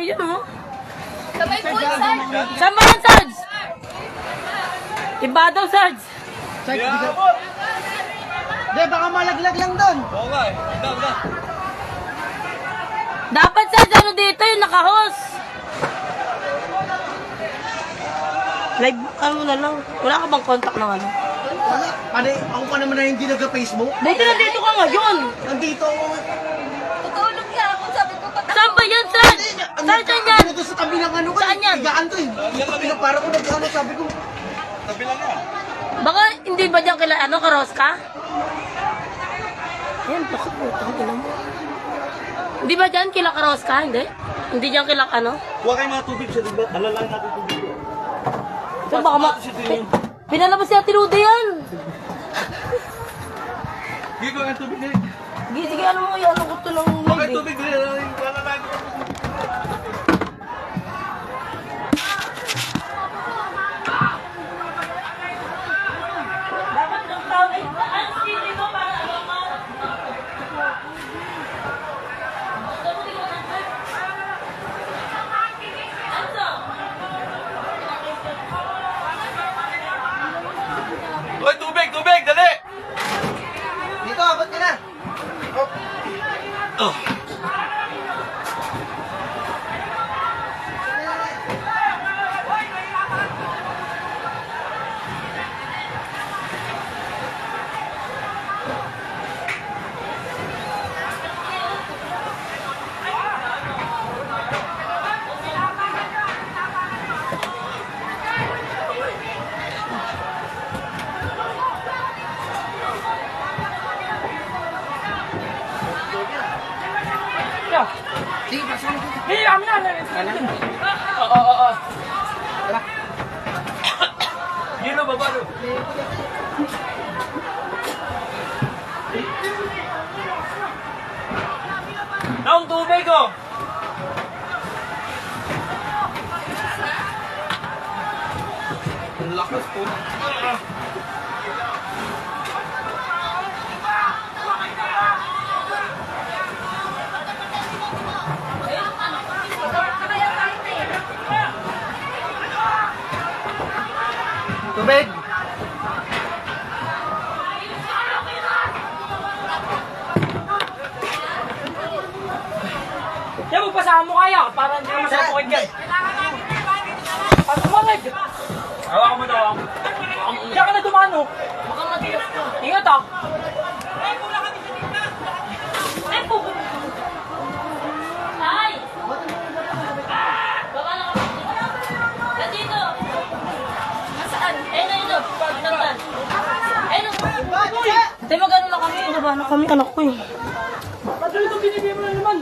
dami yun, oh. Sa may pool, Sarge. Saan ba yan, Sarge? Iba daw, Sarge. Check, di ka... Di, baka malaglag lang doon. Oo nga eh. Hindi, hindi. Dapat, Sarge, ano dito, yung naka-host. Live, ano na lang. Wala ka bang contact ng ano? Wala. Ano, ako pa naman na hindi nag-Facebook. Dito na dito ka ngayon. Nandito ako. Tutulog niya ako. Sabi ko, patay. Saan ba yan, Sarge? Ano, Saan yan yan? Ano to sa tabi ng ano ko? Saan yan? Higaan to eh. Ko para ko nag-ano, sabi ko. Tabi lang yan. Baka hindi ba dyan kila, ano, karos ka? Yan, bakit mo, tangin mo. Hindi ba dyan kila karos ka? Hindi? Hindi dyan kila, ano? Huwag kayong mga tubig sa diba? Alalain natin tubig. So, baka ma... Pi- Pinalabas niya tinuda yan. Ko ang tubig din. Sige, sige, ano mo, ano ko to ng Huwag live kayong eh. tubig. Alalain Oh. Oh. Oo, oo, oo. Yun o, baba no. Naong tubig oh! Ang lakas. Tubig. Yan, magpasama mo kaya, para hindi ka masapokit yan. Pagkumalag. Hawakan mo daw. Diyan ka na dumano. Baka matigas ka. Ingat ah. Ay, po. Ay! Baba na kami. Nandito. Nasaan? Ayun na yun. Pagtantan. Ayun na. Tayo magano na kami. Baba na kami. Anak ko eh. Ba't ito binibigyan mo na naman?